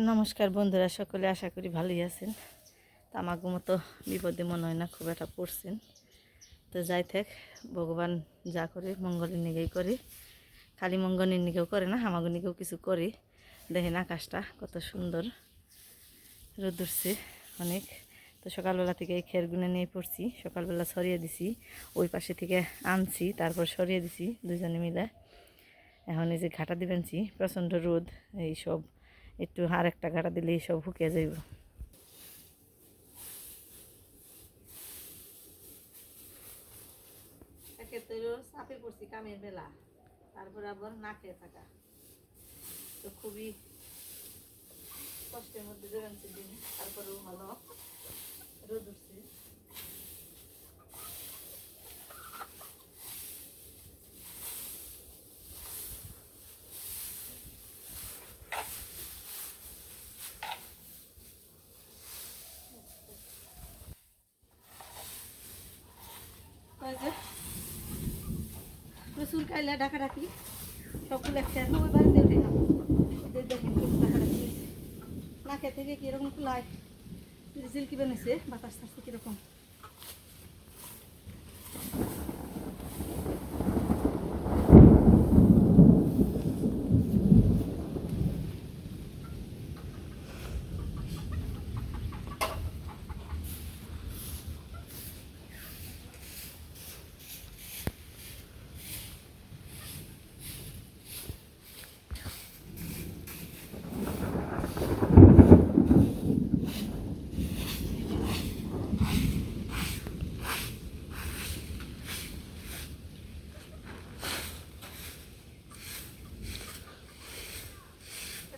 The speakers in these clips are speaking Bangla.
নমস্কার বন্ধুরা, সকলে আশা করি ভালোই আছেন। তো আমাকে মতো বিপদে মনে হয় না, খুব একটা পড়ছেন। তো যাই থাক, ভগবান যা করে, মঙ্গলের নিগেই করে। খালি মঙ্গলের নিগেও করে না আমাকে নিগেও কিছু করে। দেখেন আকাশটা কত সুন্দর, রোদ উঠছে অনেক। তো সকালবেলা থেকে এই খেরগুলো নিয়ে পড়ছি, সকালবেলা সরিয়ে দিছি, ওই পাশে থেকে আনছি, তারপর সরিয়ে দিছি দুজনে মিলে। এখন এই যে ঘাটা দিবেনছি প্রচণ্ড রোদ, এই সব একটু আর একটা ঘাটা দিলে সব হুকে যাইব। চাপে পড়ছি কামের বেলা। তারপর আবার না খেয়ে থাকা। তো খুবই কষ্টের মধ্যে দিন, তারপরেও ভালো। রোদ উঠছে। কাইলা ডাকা ডাকি সবগুলো একসাথে ওই বাড়িতে উঠে না দেখেন ডাকা ডাকি নাকে থেকে কীরকম কুলায়, রিজিল কি বানিয়েছে, বাতাস থাকছে কীরকম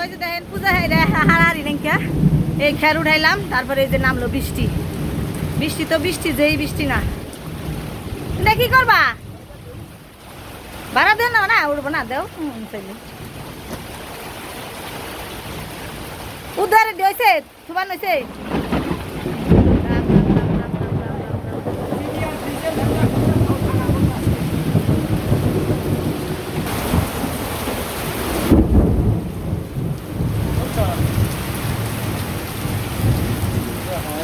ওই যে দেখেন, পূজা হারারি নাকি এই খের উঠাইলাম, তারপরে এই যে নামলো বৃষ্টি। বৃষ্টি তো বৃষ্টি, যেই বৃষ্টি না। কি করবা? ভাড়া দেও না না উঠবো না, দেও। উদ্ধারে দিয়েছে তোমার হয়েছে।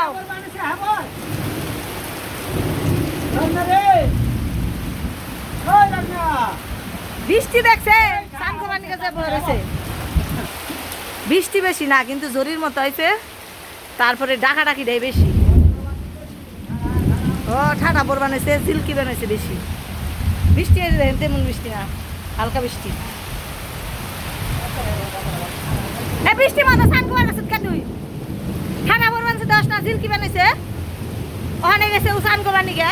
কও বৃষ্টি দেখছে বৃষ্টি বেশি না কিন্তু জরির মতো হয়েছে। তারপরে ডাকা ডাকি দেয় বেশি। ও ঠাডা পর বানাইছে সিল্কি বানাইছে বেশি। বৃষ্টি তেমন বৃষ্টি না হালকা বৃষ্টি। বৃষ্টি মতো সান কোরবানি কাছে তুই? ঠাডা না সিল্কি বানাইছে? ওখানে গেছে উসান কোরবানি গে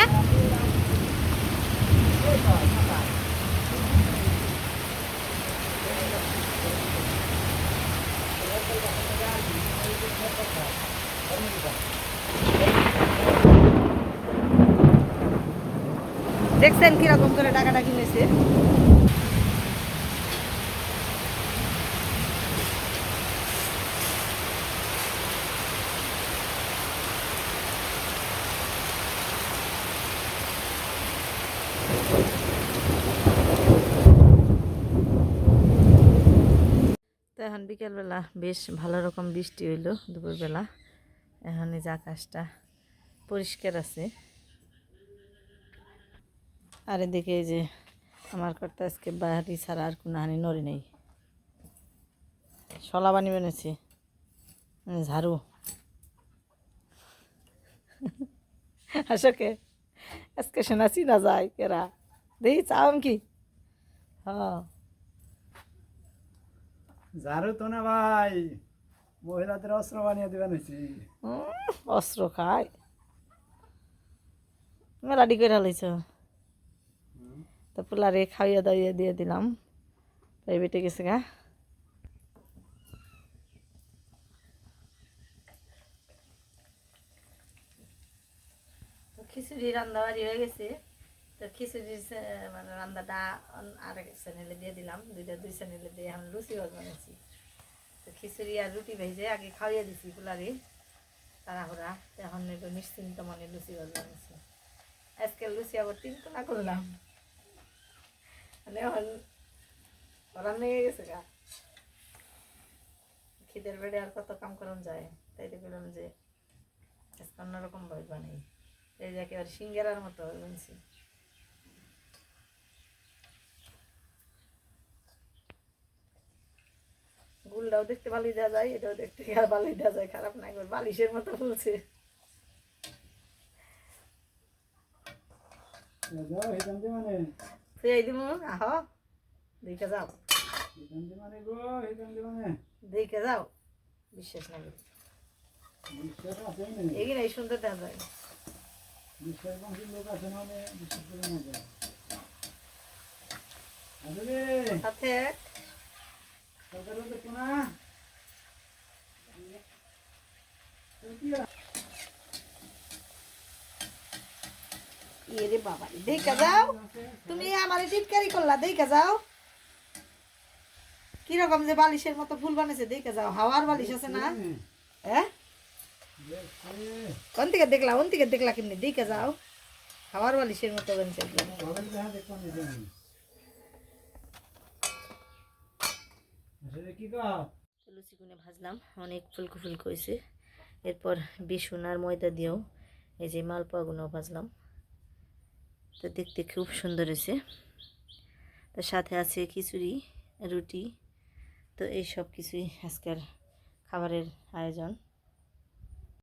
দেখছেন কীরকম করে টাকাটা কিনেছে? তো এখন বিকেলবেলা বেশ ভালো রকম বৃষ্টি হইল দুপুরবেলা। এখন এই যে আকাশটা পরিষ্কার আছে। আর এদিকে যে আমার কর্তা আজকে বাড়ি ছাড়া আর কোনো হানি নড়ে নেই। শলা বানি বেনেছি ঝাড়ু। আসকে আজকে শোনা না যায় কেরা? দেখি চাও কি? হ্যাঁ ঝাড়ু তো না ভাই। মহিলাদের অস্ত্র বানিয়ে দেবেন হয়েছে অস্ত্র খায়। মেলাডি করে লইছ। তো পোলারে খাইয়া দাইয়া দিয়ে দিলাম। প্রাইভেটে গেছে গা। তো খিচুড়ি রান্না বাড়ি হয়ে গেছে। তো খিচুড়ির সে- মানে রান্নাটা অন- আর এক চ্যানেলে দিয়ে দিলাম, দুইটা দুই চ্যানেলে দিয়ে এখন লুচি বানাচ্ছি তো খিচুড়ি আর রুটি ভেজে আগে খাইয়ে দিছি পোলারে তাড়াহুড়া, এখন একটু নিশ্চিন্ত মনে লুচি বানাচ্ছি আজকে লুচি আবার তিন কোনা করলাম। মানে এখন ওরা নিয়ে গেছে গা। খিদের বেড়ে আর কত কাম করান যায়, তাই বললাম যে আজকে অন্যরকম ভাবে বানাই। এই যে একেবারে সিঙ্গারার মতো বানছি গুলটাও দেখতে ভালোই দেওয়া যায় এটাও দেখতে আর ভালোই দেওয়া যায় খারাপ না একবার বালিশের মতো ফুলছে। মানে। আহ দেখে যাও। মানে মানে। দেখে যাও বিশ্বাস না এই সুন্দর যায়। সাথে সরকার দেখো না ইয়ে রে বাবা, দেখে যাও। তুমি আমার টিটকারি করলা, দেখে যে বালিশের মতো ফুল বানাইছে দেখে যাও। হাওয়ার বালিশ আছে না? হ্যাঁ? কোন থেকে দেখলা, কোন থেকে দেখলা কেমনি? দেখে যাও। হাওয়ার বালিশের মতো বানিয়েছে একদম। আসলে কি কাজ তো লুচি গুনে ভাজলাম, অনেক ফুলকো ফুলকো হয়েছে এরপর বেসন আর ময়দা দিয়েও এই যে মালপোয়াগুলো ভাজলাম। তো দেখতে খুব সুন্দর হয়েছে তার সাথে আছে খিচুড়ি, রুটি। তো এই সব কিছুই আজকের খাবারের আয়োজন।